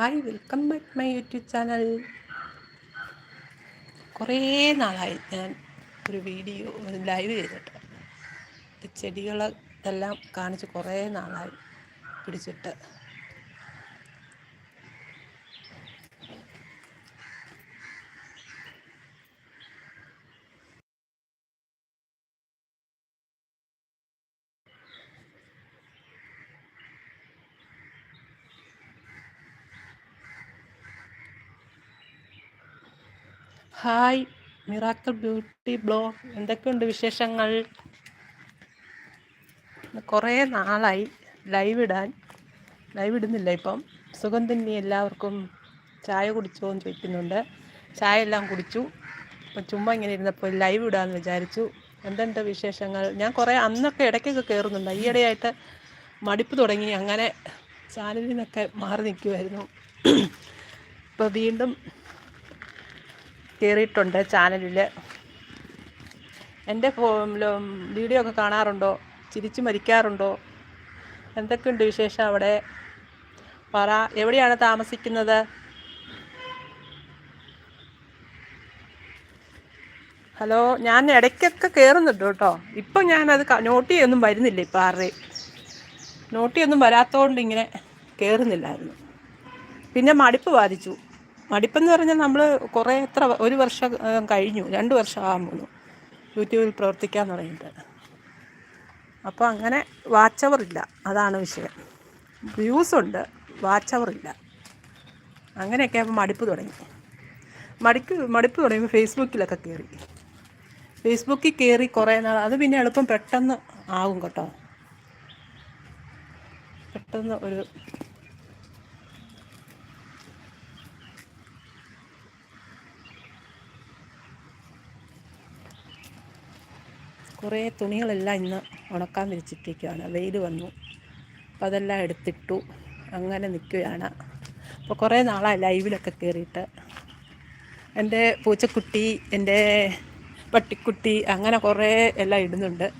Hi welcome back my YouTube channel. കുറേ നാളായി ഞാൻ ഒരു വീഡിയോ ഒരു ലൈവ് ചെയ്തിട്ട്. ചെടികളെല്ലാം കാണിച്ച് കുറേ നാളായി പിടിച്ചിട്ട്. ഹായ് മിറാക്കൽ ബ്യൂട്ടി ബ്ലോഗ് എന്തൊക്കെയുണ്ട് വിശേഷങ്ങൾ? കുറേ നാളായി ലൈവ് ഇടാൻ. ലൈവ് ഇടുന്നില്ല ഇപ്പം. സുഖം തന്നെ എല്ലാവർക്കും ചായ കുടിച്ചോ എന്ന് ചോദിക്കുന്നുണ്ട്. ചായ എല്ലാം കുടിച്ചു. അപ്പം ചുമ്മാ ഇങ്ങനെ ഇരുന്നപ്പോൾ ലൈവ് ഇടാമെന്ന് വിചാരിച്ചു. എന്തെന്താ വിശേഷങ്ങൾ? ഞാൻ കുറേ അന്നൊക്കെ ഇടയ്ക്കൊക്കെ കയറുന്നുണ്ട് ഈയിടെയായിട്ട് മടിപ്പ് തുടങ്ങി. അങ്ങനെ ചാനലിൽ നിന്നൊക്കെ മാറി നിൽക്കുമായിരുന്നു ഇപ്പോൾ വീണ്ടും കയറിയിട്ടുണ്ട് ചാനലിൽ എന്റെ വീഡിയോ ഒക്കെ കാണാറുണ്ടോ? ചിരിച്ചു മരിക്കാറുണ്ടോ? എന്തൊക്കെയുണ്ട് വിശേഷം അവിടെ? പറ എവിടെയാണ് താമസിക്കുന്നത്? ഹലോ ഞാൻ ഇടയ്ക്കൊക്കെ കയറുന്നുണ്ട് കേട്ടോ. ഇപ്പം ഞാനത് നോട്ട് ചെയ്യൊന്നും വരുന്നില്ല ഇപ്പം ആരുടെയും നോട്ട് ചെയ്യൊന്നും വരാത്തതുകൊണ്ട് ഇങ്ങനെ കയറുന്നില്ലായിരുന്നു പിന്നെ മടുപ്പ് ബാധിച്ചു. മടിപ്പെന്ന് പറഞ്ഞാൽ നമ്മൾ കുറേ എത്ര ഒരു വർഷം കഴിഞ്ഞു. രണ്ട് വർഷം ആകുമ്പോൾ യൂട്യൂബിൽ പ്രവർത്തിക്കാൻ തുടങ്ങിയിട്ട്. അപ്പോൾ അങ്ങനെ വാച്ച് അവർ ഇല്ല. അതാണ് വിഷയം. വ്യൂസ് ഉണ്ട് വാച്ച് അവർ ഇല്ല. അങ്ങനെയൊക്കെ ആകുമ്പോൾ മടുപ്പ് തുടങ്ങി. മടിക്ക് മടുപ്പ് തുടങ്ങിയപ്പോൾ ഫേസ്ബുക്കിലൊക്കെ കയറി ഫേസ്ബുക്കിൽ കയറി കുറേ നാൾ അത് പിന്നെ എളുപ്പം പെട്ടെന്ന് ആകും കേട്ടോ. പെട്ടെന്ന് ഒരു കുറേ തുണികളെല്ലാം ഇന്ന് ഉണക്കാൻ വിരിച്ചിട്ടിരിക്കുകയാണ് വെയിൽ വന്നു. അപ്പം അതെല്ലാം എടുത്തിട്ടു. അങ്ങനെ നിൽക്കുകയാണ്. അപ്പോൾ കുറേ നാളായി ലൈവിലൊക്കെ കയറിയിട്ട്. എന്റെ പൂച്ചക്കുട്ടി എന്റെ പട്ടിക്കുട്ടി അങ്ങനെ കുറേ എല്ലാം ഇടുന്നുണ്ട്.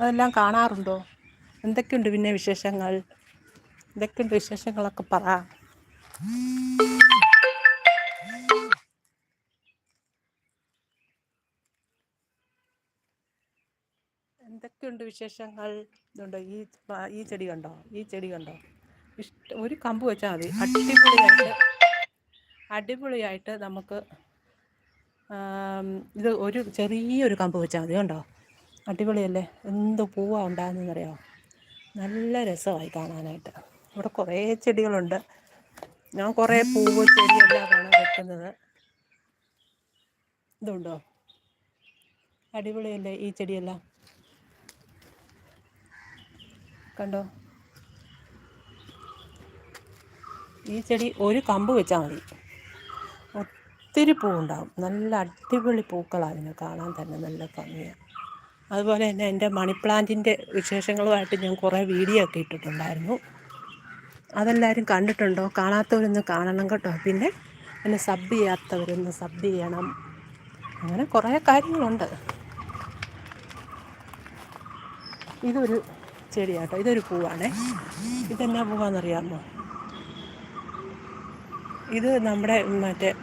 അതെല്ലാം കാണാറുണ്ടോ? എന്തൊക്കെയുണ്ട് പിന്നെ വിശേഷങ്ങൾ? എന്തൊക്കെയുണ്ട് വിശേഷങ്ങളൊക്കെ പറ. എന്തൊക്കെയുണ്ട് വിശേഷങ്ങൾ? ഇതുണ്ടോ? ഈ ഈ ചെടി കണ്ടോ? ഈ ചെടി കണ്ടോ? ഇഷ്ട ഒരു കമ്പ് വെച്ചാൽ മതി. അടിപൊളിയായിട്ട് അടിപൊളിയായിട്ട് നമുക്ക് ഇത് ഒരു ചെറിയൊരു കമ്പ് വെച്ചാൽ മതി കണ്ടോ? അടിപൊളിയല്ലേ? എന്ത് പൂവാ ഉണ്ടാകുന്നതെന്നറിയാമോ നല്ല രസമായി കാണാനായിട്ട്. ഇവിടെ കുറേ ചെടികളുണ്ട്. ഞാൻ കുറേ പൂവ് ചെടിയെല്ലാമാണ് വെക്കുന്നത് ഇതുണ്ടോ? അടിപൊളിയല്ലേ ഈ ചെടിയെല്ലാം? കണ്ടോ? ഈ ചെടി ഒരു കമ്പ് വെച്ചാൽ മതി. ഒത്തിരി പൂവുണ്ടാവും. നല്ല അടിപൊളി പൂക്കളാണ് അതിനെ കാണാൻ തന്നെ നല്ല ഭംഗിയാണ് അതുപോലെ തന്നെ എന്റെ മണി പ്ലാന്റിന്റെ വിശേഷങ്ങളുമായിട്ട് ഞാൻ കുറേ വീഡിയോ ഒക്കെ ഇട്ടിട്ടുണ്ടായിരുന്നു. അതെല്ലാവരും കണ്ടിട്ടുണ്ടോ? കാണാത്തവരൊന്ന് കാണണം കേട്ടോ. പിന്നെ എന്നെ സബ് ചെയ്യാത്തവരൊന്ന് സബ് ചെയ്യണം. അങ്ങനെ കുറേ കാര്യങ്ങളുണ്ട്. ഇതൊരു ചെടിയാട്ടോ. ഇതൊരു പൂവാണേ. ഇതെന്നാ പൂവാന്നറിയാമോ? ഇത് നമ്മുടെ മറ്റേ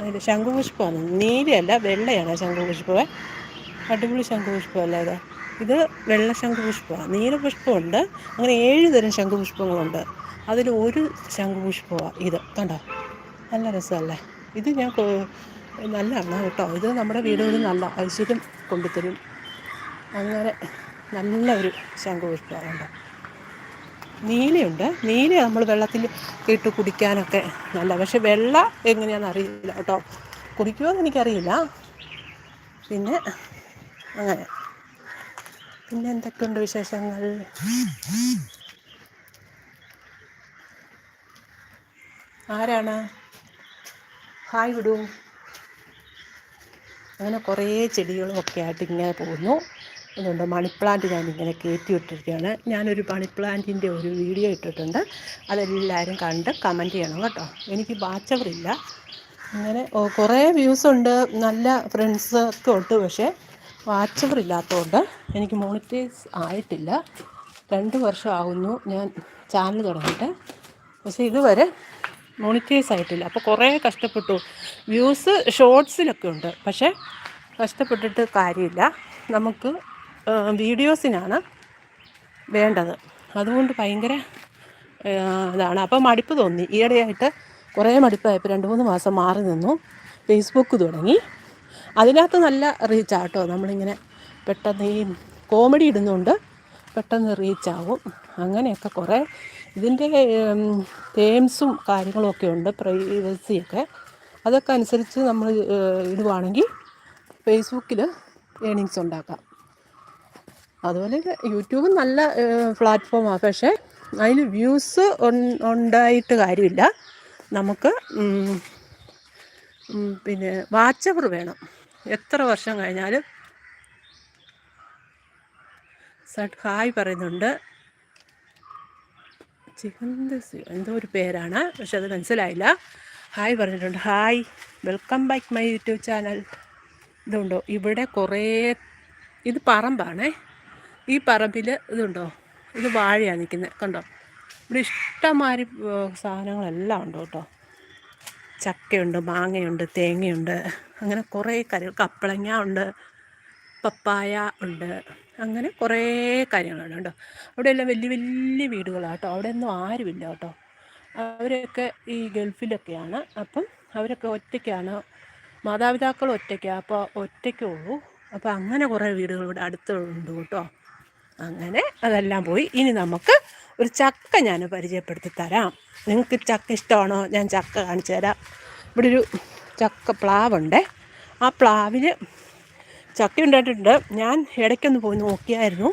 അതിന്റെ ശംഖുപുഷ്പമാണ്. നീലയല്ല വെള്ളയാണ് ശംഖുപുഷ്പമേ അടിപൊളി ശംഖുപുഷ്പമല്ല ഇത്? ഇത് വെള്ള ശംഖുപുഷ്പമാണ്. നീലപുഷ്പമുണ്ട്. അങ്ങനെ ഏഴ് തരം ശംഖുപുഷ്പങ്ങളുണ്ട്. അതിൽ ഒരു ശംഖുപുഷ്പമാണ് ഇത്. കണ്ടോ? നല്ല രസമല്ലേ? ഇത് ഞാൻ നല്ലതാണ് കേട്ടോ. ഇത് നമ്മുടെ വീടുകളിൽ നല്ല ഐശ്വര്യം കൊണ്ടുതരും. അങ്ങനെ നല്ല ഒരു ശംഖുപുഷ്പമുണ്ട് നീലയുണ്ട്. നീല നമ്മൾ വെള്ളത്തിൽ ഇട്ട് കുടിക്കാനൊക്കെ നല്ല പക്ഷെ വെള്ള എങ്ങനെയാണെന്ന് അറിയില്ല കേട്ടോ. കുടിക്കുമോയെന്ന് എനിക്കറിയില്ല. പിന്നെ അങ്ങനെ. പിന്നെ എന്തൊക്കെയുണ്ട് വിശേഷങ്ങൾ? ആരാണ്? ഹായ് വിടൂ. അങ്ങനെ കുറേ ചെടികളും ഒക്കെ ആയിട്ട് ഇങ്ങനെ പോകുന്നു. അതുകൊണ്ട് മണി പ്ലാന്റ് ഞാനിങ്ങനെ കയറ്റി വിട്ടിരിക്കുകയാണ് ഞാനൊരു മണി പ്ലാന്റിന്റെ ഒരു വീഡിയോ ഇട്ടിട്ടുണ്ട്. അതെല്ലാവരും കണ്ട് കമന്റ് ചെയ്യണം കേട്ടോ. എനിക്ക് വാച്ചവറില്ല. അങ്ങനെ കുറേ വ്യൂസ് ഉണ്ട്. നല്ല ഫ്രണ്ട്സ് ഒക്കെ ഉണ്ട് പക്ഷേ വാച്ചവർ ഇല്ലാത്തതുകൊണ്ട് എനിക്ക് മോണിറ്റൈസ് ആയിട്ടില്ല. രണ്ട് വർഷമാകുന്നു ഞാൻ ചാനൽ തുടങ്ങിയിട്ട്. പക്ഷേ ഇതുവരെ മോണിറ്റൈസ് ആയിട്ടില്ല. അപ്പോൾ കുറേ കഷ്ടപ്പെട്ടു. വ്യൂസ് ഷോർട്സിലൊക്കെ ഉണ്ട്. പക്ഷേ കഷ്ടപ്പെട്ടിട്ട് കാര്യമില്ല. നമുക്ക് വീഡിയോസിനാണ് വേണ്ടത്. അതുകൊണ്ട് ഭയങ്കര ഇതാണ്. അപ്പോൾ മടുപ്പ് തോന്നി. ഈയിടെയായിട്ട് കുറേ മടുപ്പായപ്പോൾ രണ്ട് മൂന്ന് മാസം മാറി നിന്നു. ഫേസ്ബുക്ക് തുടങ്ങി. അതിനകത്ത് നല്ല റീച്ചാട്ടോ നമ്മളിങ്ങനെ പെട്ടെന്ന് ഈ കോമഡി ഇടുന്നുണ്ട്. പെട്ടെന്ന് റീച്ചാവും അങ്ങനെയൊക്കെ കുറേ ഇതിന്റെ തേംസും കാര്യങ്ങളൊക്കെ ഉണ്ട്. പ്രൈവസിയൊക്കെ അതൊക്കെ അനുസരിച്ച് നമ്മൾ ഇടുവാണെങ്കിൽ ഫേസ്ബുക്കിൽ ഏണിങ്സ് ഉണ്ടാക്കാം. അതുപോലെ യൂട്യൂബ് നല്ല പ്ലാറ്റ്ഫോമാണ് പക്ഷേ അതിന് വ്യൂസ് ഉണ്ടായിട്ട് കാര്യമില്ല. നമുക്ക് പിന്നെ വാച്ചവർ വേണം. എത്ര വർഷം കഴിഞ്ഞാലും. സട്ട് ഹായ് പറയുന്നുണ്ട്. ചിഹന്തസ് എന്തോ ഒരു പേരാണ് പക്ഷെ അത് മനസ്സിലായില്ല. ഹായ് പറഞ്ഞിട്ടുണ്ട്. Hi. Welcome back my YouTube channel. ഇതുണ്ടോ? ഇവിടെ കുറേ ഇത് പറമ്പാണേ. ഈ പറമ്പിൽ ഇതുണ്ടോ? ഇത് വാഴയാണ് നിൽക്കുന്നത് കണ്ടോ? ഇവിടെ ഇഷ്ടമാതിരി സാധനങ്ങളെല്ലാം ഉണ്ട് കേട്ടോ. ചക്കയുണ്ട് മാങ്ങയുണ്ട് തേങ്ങയുണ്ട്. അങ്ങനെ കുറേ കാര്യങ്ങൾ. കപ്പളങ്ങ ഉണ്ട് പപ്പായ ഉണ്ട്. അങ്ങനെ കുറേ കാര്യങ്ങളുണ്ട് കേട്ടോ. അവിടെയെല്ലാം വലിയ വലിയ വീടുകളാണ് കേട്ടോ. അവിടെ ഒന്നും ആരുമില്ല കേട്ടോ. അവരൊക്കെ ഈ ഗൾഫിലൊക്കെയാണ്. അപ്പം അവരൊക്കെ ഒറ്റയ്ക്കാണ്. മാതാപിതാക്കൾ ഒറ്റയ്ക്കാണ് അപ്പോൾ ഒറ്റയ്ക്കേ ഉള്ളൂ. അപ്പോൾ അങ്ങനെ കുറേ വീടുകൾ ഇവിടെ അടുത്തുണ്ട് കേട്ടോ. അങ്ങനെ അതെല്ലാം പോയി. ഇനി നമുക്ക് ഒരു ചക്ക ഞാൻ പരിചയപ്പെടുത്തി തരാം. നിങ്ങൾക്ക് ചക്ക ഇഷ്ടമാണോ? ഞാൻ ചക്ക കാണിച്ചു തരാം. ഇവിടെ ഒരു ചക്ക പ്ലാവുണ്ട്. ആ പ്ലാവിൽ ചക്ക ഉണ്ടായിട്ടുണ്ട്. ഞാൻ ഇടയ്ക്കൊന്ന് പോയി നോക്കിയായിരുന്നു.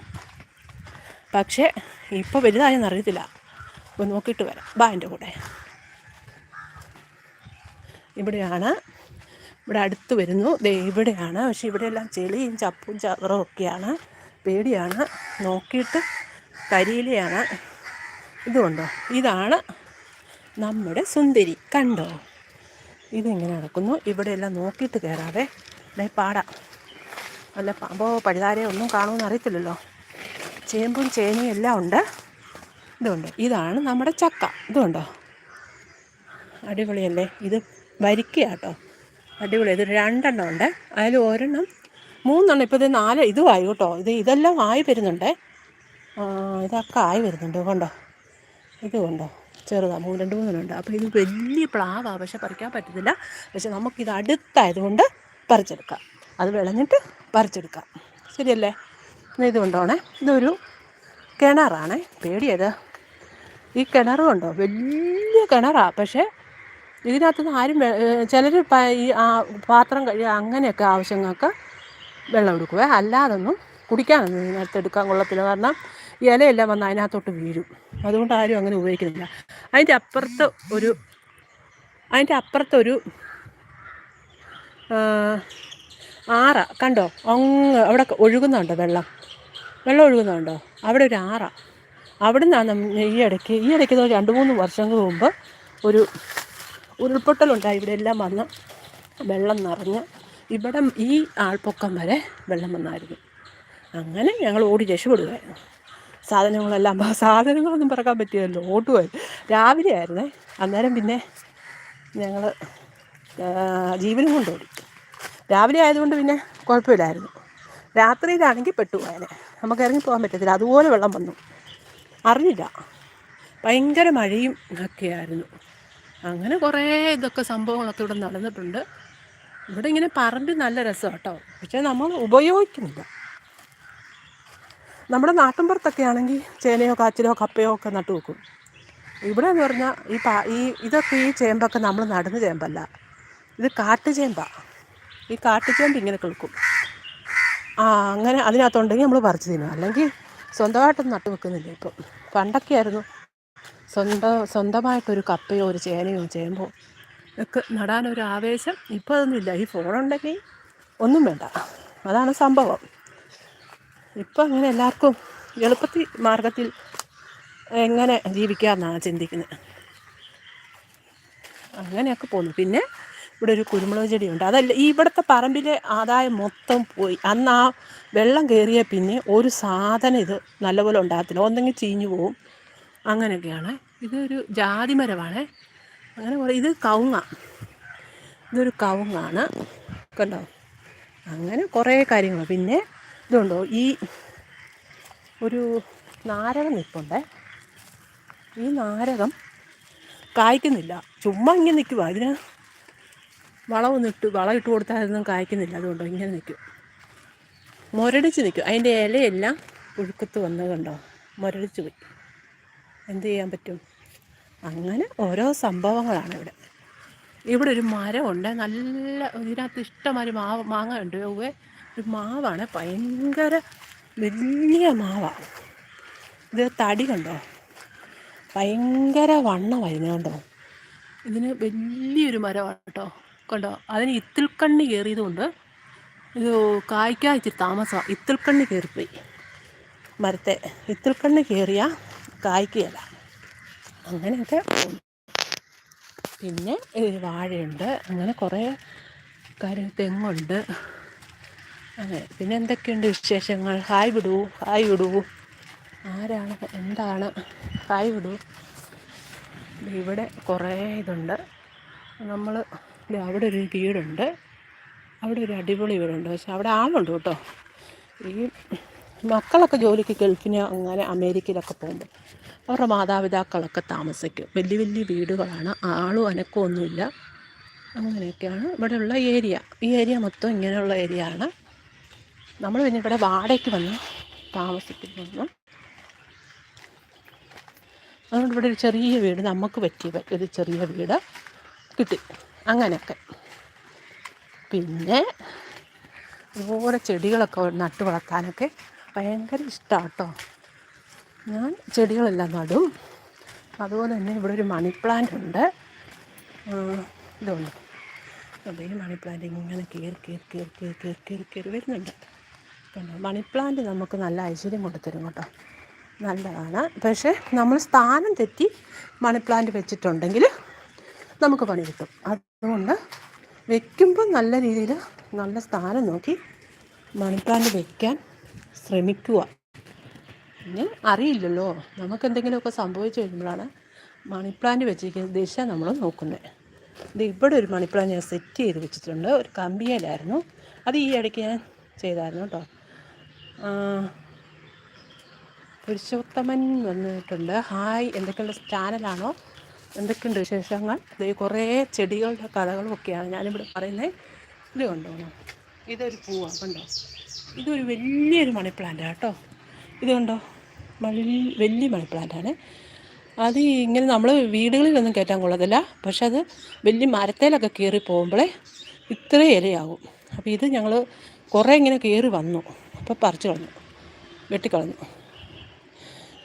പക്ഷേ ഇപ്പോൾ വലുതായെന്ന് അറിയത്തില്ല. അപ്പോൾ നോക്കിയിട്ട് വരാം. ബാ എന്റെ കൂടെ. ഇവിടെയാണ്. ഇവിടെ അടുത്ത് വരുന്നു. ഇവിടെയാണ്. പക്ഷെ ഇവിടെയെല്ലാം ചെളിയും ചപ്പും ചവറും ഒക്കെയാണ്. പേടിയാണ്. നോക്കിയിട്ട് കരിയിലയാണ്. ഇതുകൊണ്ടോ ഇതാണ് നമ്മുടെ സുന്ദരി. കണ്ടോ? ഇതിങ്ങനെ നടക്കുന്നു. ഇവിടെയെല്ലാം നോക്കിയിട്ട് കയറാതെ അല്ലെങ്കിൽ പാടാം. അല്ല അപ്പോൾ പഴുതാരെ ഒന്നും കാണുമെന്ന് അറിയത്തില്ലല്ലോ. ചേമ്പും ചേനയും എല്ലാം ഉണ്ട്. ഇതുണ്ട്. ഇതാണ് നമ്മുടെ ചക്ക. ഇതുണ്ടോ? അടിപൊളിയല്ലേ? ഇത് വരിക്കുക കേട്ടോ അടിപൊളി. ഇത് രണ്ടെണ്ണം ഉണ്ട്. അതിൽ ഒരെണ്ണം മൂന്നെണ്ണം. ഇപ്പോൾ ഇത് നാല് ഇതുമായി കേട്ടോ. ഇത് ഇതെല്ലാം ആയി വരുന്നുണ്ടേ. ഇതൊക്കെ ആയി വരുന്നുണ്ട്. കണ്ടോ? ഇത് കണ്ടോ? ചെറുതാണ് മൂന്ന് രണ്ട് മൂന്നെണ്ണമുണ്ട് അപ്പോൾ ഇത് വലിയ പ്ലാവാണ് പക്ഷെ പറിക്കാൻ പറ്റത്തില്ല. പക്ഷെ നമുക്കിത് അടുത്തായതുകൊണ്ട് പറിച്ചെടുക്കാം. അത് വിളഞ്ഞിട്ട് പറിച്ചെടുക്കാം. ശരിയല്ലേ? ഇത് കൊണ്ടോണേ. ഇതൊരു കിണറാണ്. പേടിയത് ഈ കിണർ കൊണ്ടോ? വലിയ കിണറാണ് പക്ഷേ ഇതിനകത്തുനിന്ന് ആരും ചിലർ ഈ പാത്രം കഴിയുക അങ്ങനെയൊക്കെ ആവശ്യങ്ങൾക്ക് വെള്ളം എടുക്കുവേ. അല്ലാതൊന്നും കുടിക്കാനൊന്നും ഇതിനകത്ത് എടുക്കാൻ കൊള്ളത്തില്ല. കാരണം ഇലയെല്ലാം വന്ന് അതിനകത്തോട്ട് വീഴും. അതുകൊണ്ട് ആരും അങ്ങനെ ഉപയോഗിക്കുന്നില്ല. അതിന്റെ അപ്പുറത്ത് ഒരു അതിന്റെ അപ്പുറത്തൊരു ആറ. കണ്ടോ? അങ്ങ് അവിടെ ഒഴുകുന്നുണ്ടോ വെള്ളം? വെള്ളം ഒഴുകുന്നുണ്ടോ? അവിടെ ഒരു ആറ. അവിടെ നിന്നാണ് ഈ ഇടയ്ക്ക് ഈ ഇടയ്ക്ക് രണ്ട് മൂന്ന് വർഷങ്ങൾ മുമ്പ് ഒരു ഉരുൾപൊട്ടലുണ്ടായി. ഇവിടെ എല്ലാം വന്ന് വെള്ളം നിറഞ്ഞ് ഇവിടെ ഈ ആൾപ്പൊക്കം വരെ വെള്ളം വന്നായിരുന്നു. അങ്ങനെ ഞങ്ങൾ ഓടി രക്ഷപ്പെടുകയായിരുന്നു. സാധനങ്ങളെല്ലാം സാധനങ്ങളൊന്നും പറക്കാൻ പറ്റിയല്ലോ ഓട്ടുപോയി രാവിലെ ആയിരുന്നേ. അന്നേരം പിന്നെ ഞങ്ങൾ ജീവനും കൊണ്ട് ഓടി. രാവിലെ ആയതുകൊണ്ട് പിന്നെ കുഴപ്പമില്ലായിരുന്നു. രാത്രിയിലാണെങ്കിൽ പെട്ടുപോയനെ നമുക്ക് ഇറങ്ങി പോകാൻ പറ്റത്തില്ല. അതുപോലെ വെള്ളം വന്നു. അറിഞ്ഞില്ല. ഭയങ്കര മഴയും ഒക്കെയായിരുന്നു അങ്ങനെ കുറേ ഇതൊക്കെ സംഭവങ്ങളൊക്കെ ഇവിടെ നടന്നിട്ടുണ്ട്. ഇവിടെ ഇങ്ങനെ പറമ്പ് നല്ല രസം കേട്ടോ പക്ഷേ നമ്മൾ ഉപയോഗിക്കുന്നില്ല. നമ്മുടെ നാട്ടിൻപുറത്തൊക്കെ ആണെങ്കിൽ ചേനയോ കാച്ചിലോ കപ്പയോ ഒക്കെ നട്ടു വെക്കും. ഇവിടെ എന്ന് പറഞ്ഞാൽ ഈ പാ ഈ ഇതൊക്കെ ഈ ചേമ്പൊക്കെ നമ്മൾ നടുന്ന ചേമ്പല്ല. ഇത് കാട്ടുചേമ്പാണ് ഈ കാട്ടുചേമ്പ് ഇങ്ങനെ കിളിക്കും. ആ അങ്ങനെ അതിനകത്തുണ്ടെങ്കിൽ നമ്മൾ പറിച്ച് തിന്നും. അല്ലെങ്കിൽ സ്വന്തമായിട്ടൊന്നും നട്ടു വെക്കുന്നില്ല ഇപ്പം. പണ്ടൊക്കെ ആയിരുന്നു സ്വന്തം സ്വന്തമായിട്ടൊരു കപ്പയോ ഒരു ചേനയോ ചേമ്പോ ഒക്കെ നടാനൊരു ആവേശം. ഇപ്പോൾ അതൊന്നുമില്ല ഈ ഫോണുണ്ടെങ്കിൽ ഒന്നും വേണ്ട. അതാണ് സംഭവം. ഇപ്പം അങ്ങനെ എല്ലാവർക്കും എളുപ്പത്തിൽ മാർഗത്തിൽ എങ്ങനെ ജീവിക്കാമെന്നാണ് ചിന്തിക്കുന്നത്. അങ്ങനെയൊക്കെ പോന്നു. പിന്നെ ഇവിടെ ഒരു കുരുമുളക് ചെടിയുണ്ട്. അതല്ല ഈ ഇവിടുത്തെ പറമ്പിലെ ആദായം മൊത്തം പോയി. അന്ന് ആ വെള്ളം കയറിയ പിന്നെ ഒരു സാധനം ഇത് നല്ലപോലെ ഉണ്ടാകത്തില്ല. ഒന്നെങ്കിൽ ചീഞ്ഞു പോവും. അങ്ങനെയൊക്കെയാണ്. ഇതൊരു ജാതി മരമാണ് അങ്ങനെ കുറേ ഇത് കവുങ്ങ. ഇതൊരു കവുങ്ങാണ്. കണ്ടോ? അങ്ങനെ കുറേ കാര്യങ്ങൾ. പിന്നെ ഇതുണ്ടോ ഈ ഒരു നാരകം നിൽപ്പുണ്ടേ ഈ നാരകം കായ്ക്കുന്നില്ല. ചുമ്മാ ഇങ്ങനെ നിൽക്കുക ഇതിന് വളമൊന്നും ഇട്ട് വളം ഇട്ട് കൊടുത്താൽ അതൊന്നും കായ്ക്കുന്നില്ല. അതുകൊണ്ടോ ഇങ്ങനെ നിൽക്കും. മുരടിച്ച് നിൽക്കും. അതിന്റെ ഇലയെല്ലാം പുഴുക്കത്ത് വന്നത് കണ്ടോ മുരടിച്ച് പോയി. എന്ത് ചെയ്യാൻ പറ്റും? അങ്ങനെ ഓരോ സംഭവങ്ങളാണ് ഇവിടെ. ഇവിടെ ഒരു മരമുണ്ട്. നല്ല ഇതിനകത്ത് ഇഷ്ടമാതിരി മാവ് മാങ്ങ ഉണ്ട്. ഒരു മാവാണ്. ഭയങ്കര വലിയ മാവാണ് ഇത് തടി കണ്ടോ? ഭയങ്കര വണ്ണമായിരുന്നു കണ്ടോ? ഇതിന് വലിയൊരു മരമാണ് കേട്ടോ. കണ്ടോ? അതിന് ഇത്തിൽക്കണ്ണി കയറിയതുകൊണ്ട് ഇത് കായ്ക്കാൻ ഇച്ചിരി താമസമാണ് ഇത്തിൽക്കണ്ണി കയറിപ്പോയി. മരത്തെ ഇത്തിൽക്കണ്ണി കയറിയാൽ കായ്ക്കുകയല്ല. അങ്ങനെയൊക്കെ. പിന്നെ വാഴയുണ്ട്. അങ്ങനെ കുറേ കാര്യം തെങ്ങുണ്ട്. അങ്ങനെ. പിന്നെ എന്തൊക്കെയുണ്ട് വിശേഷങ്ങൾ? ഹായ് വിടൂ ഹായ് വിടൂ. ആരാണ്? എന്താണ്? ഹായ് വിടൂ. ഇവിടെ കുറേ ഇതുണ്ട്. നമ്മൾ അവിടെ ഒരു വീടുണ്ട്. അവിടെ ഒരു അടിപൊളി വീടുണ്ട്. പക്ഷെ അവിടെ ആളുണ്ട് കേട്ടോ. ഈ മക്കളൊക്കെ ജോലിക്ക് ഗൾഫിന് അങ്ങനെ അമേരിക്കയിലൊക്കെ പോകുമ്പോൾ അവരുടെ മാതാപിതാക്കളൊക്കെ താമസിക്കും. വലിയ വലിയ വീടുകളാണ്. ആളും അനക്കമൊന്നുമില്ല അങ്ങനെയൊക്കെയാണ് ഇവിടെയുള്ള ഏരിയ. ഈ ഏരിയ മൊത്തം ഇങ്ങനെയുള്ള ഏരിയ ആണ്. നമ്മൾ പിന്നെ ഇവിടെ വാടകയ്ക്ക് വന്ന് താമസിക്കുന്നു. അതുകൊണ്ട് ഇവിടെ ഒരു ചെറിയ വീട് നമുക്ക് പറ്റിയ ഒരു ചെറിയ വീട് കിട്ടി. അങ്ങനെയൊക്കെ. പിന്നെ ഓരോ ചെടികളൊക്കെ നട്ടു വളർത്താനൊക്കെ ഭയങ്കര ഇഷ്ടമാണ് കേട്ടോ ഞാൻ ചെടികളെല്ലാം നടും. അതുപോലെ തന്നെ ഇവിടെ ഒരു മണി പ്ലാന്റ് ഉണ്ട്. ഇതുണ്ട്. അപ്പോൾ ഈ മണി പ്ലാന്റ് ഇങ്ങനെ കയറി കയറി കയറി കയറി കയറി കയറി കയറി വരുന്നുണ്ട്. പിന്നെ മണി പ്ലാന്റ് നമുക്ക് നല്ല ഐശ്വര്യം കൊണ്ടുതരും കേട്ടോ. നല്ലതാണ്. പക്ഷേ നമ്മൾ സ്ഥാനം തെറ്റി മണി പ്ലാന്റ് വെച്ചിട്ടുണ്ടെങ്കിൽ നമുക്ക് പണി കിട്ടും. അതുകൊണ്ട് വെക്കുമ്പോൾ നല്ല രീതിയിൽ നല്ല സ്ഥാനം നോക്കി മണി പ്ലാന്റ് വെക്കാൻ ശ്രമിക്കുക. പിന്നെ അറിയില്ലല്ലോ. നമുക്ക് എന്തെങ്കിലുമൊക്കെ സംഭവിച്ചു കഴിയുമ്പോഴാണ് മണി പ്ലാന്റ് വെച്ചിരിക്കുന്ന ദിശ നമ്മൾ നോക്കുന്നത്. ഇത് ഇവിടെ ഒരു മണി പ്ലാന്റ് ഞാൻ സെറ്റ് ചെയ്ത് വെച്ചിട്ടുണ്ട്. ഒരു കമ്പിയിലായിരുന്നു. അത് ഈ ഇടയ്ക്ക് ഞാൻ ചെയ്തായിരുന്നു കേട്ടോ. പുരുഷോത്തമൻ വന്നിട്ടുണ്ട്. ഹായ് എന്തൊക്കെയുള്ള ചാനലാണോ? എന്തൊക്കെയുണ്ട് വിശേഷങ്ങൾ? ഇത് കുറേ ചെടികളുടെ കഥകളും ഒക്കെയാണ് ഞാനിവിടെ പറയുന്നത് ഇത് കൊണ്ടുപോകണം ഇതൊരു പൂവാണ് കണ്ടോ? ഇതൊരു വലിയൊരു മണി കേട്ടോ. ഇത് കണ്ടോ? വലിയ മണി പ്ലാന്റാണ് അത് ഇങ്ങനെ നമ്മൾ വീടുകളിലൊന്നും കയറ്റാൻ കൊള്ളത്തില്ല. പക്ഷെ അത് വലിയ മരത്തേലൊക്കെ കയറി പോകുമ്പോഴേ ഇത്രയും ഇലയാകും അപ്പോൾ ഇത് ഞങ്ങൾ കുറേ ഇങ്ങനെ കയറി വന്നു. അപ്പോൾ പറിച്ചു കളഞ്ഞു. വെട്ടിക്കളഞ്ഞു.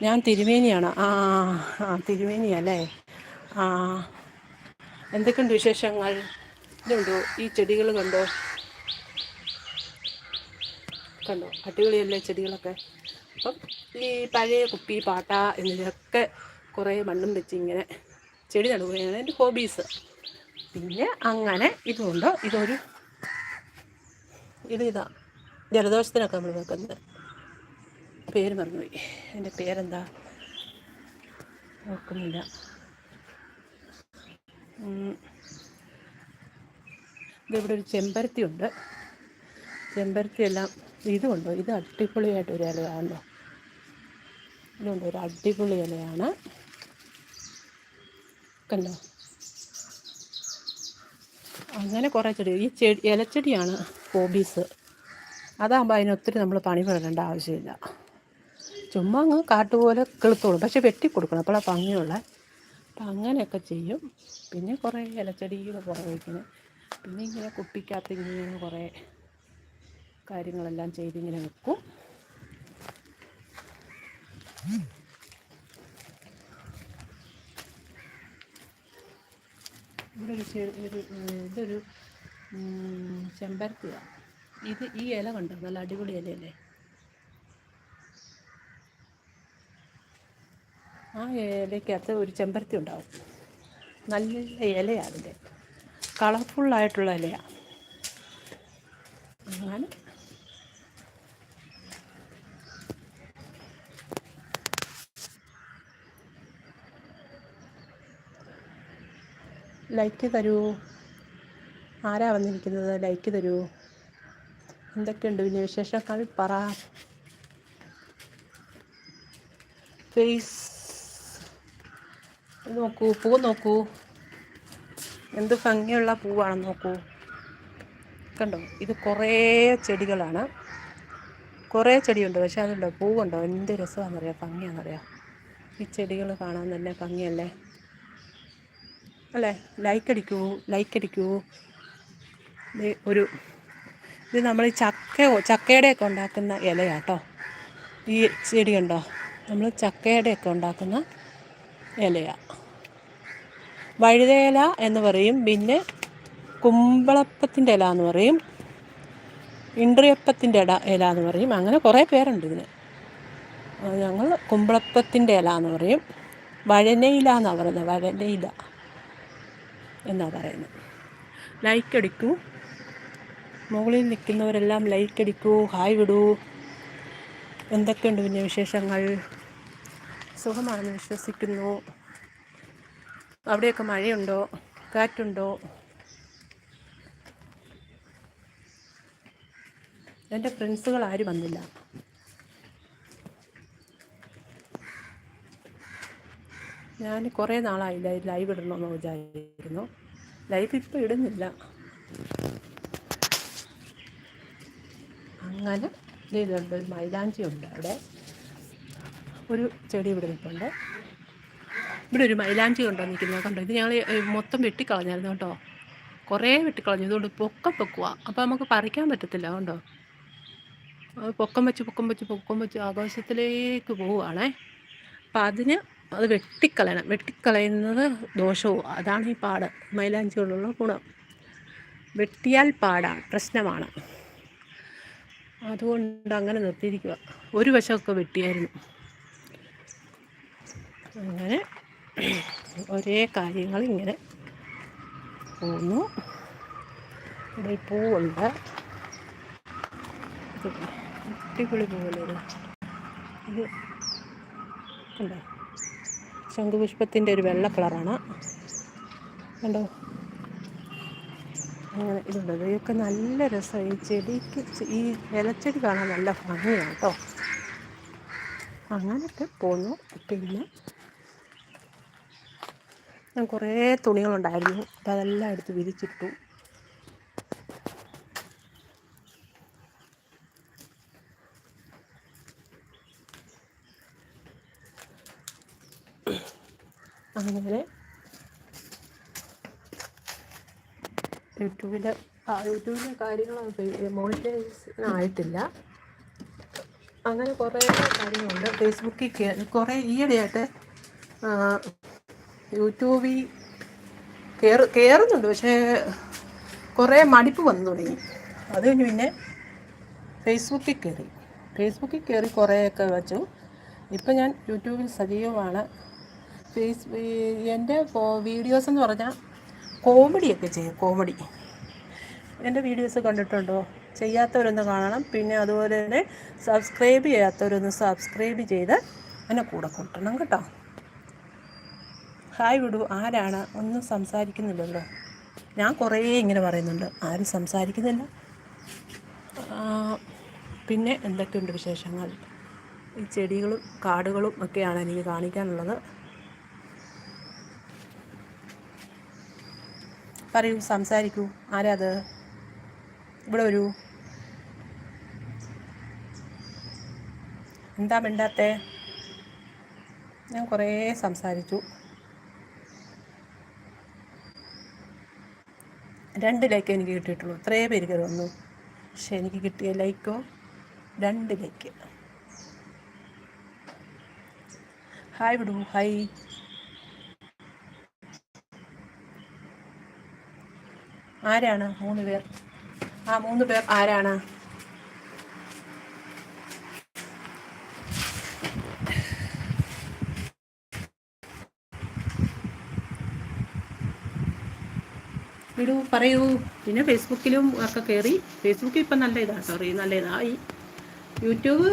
ഞാൻ തിരുമേനിയാണ്. ആ ആ തിരുമേനിയല്ലേ? ആ എന്തൊക്കെയുണ്ട് വിശേഷങ്ങൾ? ഇതുണ്ടോ? ഈ ചെടികൾ കണ്ടോ? കണ്ടോ? അടിപൊളിയല്ലേ ചെടികളൊക്കെ? അപ്പം ഈ പഴയ കുപ്പി പാട്ട എന്നിവയൊക്കെ കുറേ മണ്ണും വെച്ച് ഇങ്ങനെ ചെടി നടുകയാണ് എന്റെ ഹോബീസ്. പിന്നെ അങ്ങനെ ഇതുകൊണ്ട് ഇതൊരു ഇത് ഇതാ. ജലദോഷത്തിനൊക്കെ നമ്മൾ വെക്കുന്നത് പേര് മറന്നുപോയി. എന്റെ പേരെന്താ? ഓർക്കുന്നില്ല ഇതിവിടെ ഒരു ചെമ്പരത്തി ഉണ്ട് ചെമ്പരത്തി എല്ലാം ഇതുണ്ടോ? ഇത് അടിപൊളിയായിട്ട് ഒരു ഇലയാണല്ലോ. ഇതുണ്ട് ഒരു അടിപൊളി ഇലയാണ്. കണ്ടോ? അങ്ങനെ കുറേ ചെടി ഈ ചെടി ഇലച്ചെടിയാണ് ഹോബീസ്. അതാകുമ്പോൾ അതിനൊത്തിരി നമ്മൾ പണി പെടേണ്ട ആവശ്യമില്ല. ചുമ്മാ അങ്ങ് കാട്ടുപോലെ കിളുത്തോളും പക്ഷെ വെട്ടി കൊടുക്കണം അപ്പോഴാണ് ഭംഗിയുള്ള. അപ്പം അങ്ങനെയൊക്കെ ചെയ്യും. പിന്നെ കുറേ ഇലച്ചെടികൾ കുറേ വയ്ക്കുന്നത് പിന്നെ ഇങ്ങനെ കുപ്പിക്കകത്ത് ഇങ്ങനെ കുറേ കാര്യങ്ങളെല്ലാം ചെയ്തിങ്ങനെ വെക്കും. ഇവിടെ ഒരു ഒരു ഇതൊരു ചെമ്പരത്തിയാണ് ഇത് ഈ ഇല കണ്ടോ? നല്ല അടിപൊളി ഇലയല്ലേ? ആ ഇലയ്ക്കകത്ത് ഒരു ചെമ്പരത്തി ഉണ്ടാവും. നല്ല ഇലയാണ് അതിന്റെ. കളർഫുള്ളായിട്ടുള്ള ഇലയാണ് അങ്ങനെ ലൈക്ക് തരൂ? ആരാ വന്നിരിക്കുന്നത്? ലൈക്ക് തരൂ? എന്തൊക്കെയുണ്ട് പിന്നെ വിശേഷങ്ങൾ പറ. ഫേസ് നോക്കൂ പൂ നോക്കൂ. എന്ത് ഭംഗിയുള്ള പൂവാണെന്ന് നോക്കൂ. കണ്ടോ? ഇത് കുറേ ചെടികളാണ്. കുറേ ചെടിയുണ്ട് പക്ഷേ അതുണ്ടോ? പൂവുണ്ടോ? എന്ത് രസമാണെന്നറിയാം? ഭംഗിയാണെന്നറിയാം? ഈ ചെടികൾ കാണാൻ നല്ല ഭംഗിയല്ലേ? അല്ലേ? ലൈക്ക് അടിക്കൂ ലൈക്ക് അടിക്കൂ. ഒരു ഇത് നമ്മൾ ചക്ക ചക്കയുടെയൊക്കെ ഉണ്ടാക്കുന്ന ഇലയാട്ടോ. ഈ ചെടി ഉണ്ടോ നമ്മൾ ചക്കയുടെയൊക്കെ ഉണ്ടാക്കുന്ന ഇലയാ. വഴുതയില എന്ന് പറയും പിന്നെ കുമ്പളപ്പത്തിന്റെ ഇല എന്ന് പറയും ഇൻട്രിയപ്പത്തിന്റെ ഇല ഇല എന്ന് പറയും. അങ്ങനെ കുറേ പേരുണ്ട് ഇതിന്. ഞങ്ങൾ കുമ്പളപ്പത്തിന്റെ ഇല എന്ന് പറയും. വഴനയില എന്നാണ് പറയുന്നത്? വഴനയില. എന്നാണ് പറയുന്നത്. ലൈക്ക് അടിക്കൂ. മുകളിൽ നിൽക്കുന്നവരെല്ലാം ലൈക്ക് അടിക്കൂ ഹായ് വിടൂ. എന്തൊക്കെയുണ്ട് പിന്നെ വിശേഷങ്ങൾ? സുഖമാണെന്ന് വിശ്വസിക്കുന്നു. അവിടെയൊക്കെ മഴയുണ്ടോ? കാറ്റുണ്ടോ? എന്റെ ഫ്രണ്ട്സുകൾ ആരും വന്നില്ല. ഞാൻ കുറേ നാളായി ലൈവ് ഇടണമെന്ന് വിചാരിക്കുന്നു. ലൈവ് ഇപ്പോൾ ഇടുന്നില്ല. അങ്ങനെ ഇതുണ്ട് മൈലാഞ്ചി ഉണ്ട് അവിടെ. ഒരു ചെടി ഇവിടെ നിൽപ്പുണ്ട്. ഇവിടെ ഒരു മൈലാഞ്ചി കൊണ്ടോ കണ്ടോ ഇത് ഞങ്ങൾ മൊത്തം വെട്ടിക്കളഞ്ഞായിരുന്നു കേട്ടോ. കുറേ വെട്ടിക്കളഞ്ഞു. ഇതുകൊണ്ട് പൊക്കം പൊക്കുക അപ്പോൾ നമുക്ക് പറിക്കാൻ പറ്റത്തില്ല കണ്ടോ? പൊക്കം വെച്ച് പൊക്കം വെച്ച് പൊക്കം വെച്ച് ആകാശത്തിലേക്ക് പോവുകയാണേ. അപ്പം അതിന് അത് വെട്ടിക്കളയണം. വെട്ടിക്കളയുന്നത് ദോഷവും അതാണ് ഈ പാട്. മൈലാഞ്ചി കൊണ്ടുള്ള ഗുണം. വെട്ടിയാൽ പാടാണ് പ്രശ്നമാണ്. അതുകൊണ്ട് അങ്ങനെ നിർത്തിയിരിക്കുക. ഒരു വശമൊക്കെ വെട്ടിയായിരുന്നു. അങ്ങനെ ഒരേ കാര്യങ്ങൾ ഇങ്ങനെ പോകുന്നു ഇവിടെ പൂവുണ്ട്. അടിപൊളി പൂവല്ലേ ഇത് കണ്ടോ? ശംഖുപുഷ്പത്തിന്റെ ഒരു വെള്ള കളറാണ്. കണ്ടോ? അങ്ങനെ ഇതുണ്ട്. ഇതൊക്കെ നല്ല രസമാണ് ഈ ചെടിക്ക് ഈ ഇലച്ചെടി കാണാൻ നല്ല ഭംഗിയാണ് കേട്ടോ. അങ്ങനെയൊക്കെ പോന്നു. പിന്നെ ഞാൻ കുറേ തുണികളുണ്ടായിരുന്നു. അപ്പം അതെല്ലാം എടുത്ത് വിരിച്ചിട്ടു. അങ്ങനെ യൂട്യൂബിന്റെ യൂട്യൂബിലെ കാര്യങ്ങൾ മോണിറ്റൈസ് ആയിട്ടില്ല അങ്ങനെ കുറേ കാര്യങ്ങളുണ്ട്. ഫേസ്ബുക്കിൽ കുറേ ഈയിടെയായിട്ട് യൂട്യൂബിൽ കയറ് കയറുന്നുണ്ട് പക്ഷേ കുറേ മടിപ്പ് വന്നു തുടങ്ങി. അത് കഴിഞ്ഞ് പിന്നെ ഫേസ്ബുക്കിൽ കയറി ഫേസ്ബുക്കിൽ കയറി കുറേയൊക്കെ വെച്ചു. ഇപ്പം ഞാൻ യൂട്യൂബിൽ സജീവമാണ്. ഫേസ് എന്റെ വീഡിയോസ് എന്ന് പറഞ്ഞാൽ കോമഡിയൊക്കെ ചെയ്യും കോമഡി എന്റെ വീഡിയോസ് കണ്ടിട്ടുണ്ടോ? ചെയ്യാത്തവരൊന്ന് കാണണം. പിന്നെ അതുപോലെ തന്നെ സബ്സ്ക്രൈബ് ചെയ്യാത്തവരൊന്ന് സബ്സ്ക്രൈബ് ചെയ്ത് എന്നെ കൂടെ കൂട്ടണം കേട്ടോ. ഹായ് വിടു ആരാണ്? ഒന്നും സംസാരിക്കുന്നില്ലല്ലോ. ഞാൻ കുറേ ഇങ്ങനെ പറയുന്നുണ്ട്. ആരും സംസാരിക്കുന്നില്ല. പിന്നെ എന്തൊക്കെയുണ്ട് വിശേഷങ്ങൾ? ഈ ചെടികളും കാടുകളും ഒക്കെയാണ് എനിക്ക് കാണിക്കാനുള്ളത്. പറയൂ സംസാരിക്കൂ. ആരാത് ഇവിടെ വരൂ. എന്താ മിണ്ടാത്തേ? ഞാൻ കുറേ സംസാരിച്ചു. രണ്ട് ലൈക്ക് എനിക്ക് കിട്ടിയിട്ടുള്ളൂ. ഇത്രേ പേര് കയറി വന്നു. പക്ഷെ എനിക്ക് കിട്ടിയ ലൈക്കോ രണ്ട് ലൈക്ക് ഹായ് വിടൂ. ഹായ് ആരാണ്? മൂന്ന് പേർ. ആ മൂന്ന് പേർ ആരാണ്? വിടൂ പറയൂ. പിന്നെ ഫേസ്ബുക്കിലും ഒക്കെ കയറി ഫേസ്ബുക്കിൽ ഇപ്പം നല്ല ഇതാണ് സോറി നല്ല ഇതായി യൂട്യൂബ്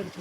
apertura.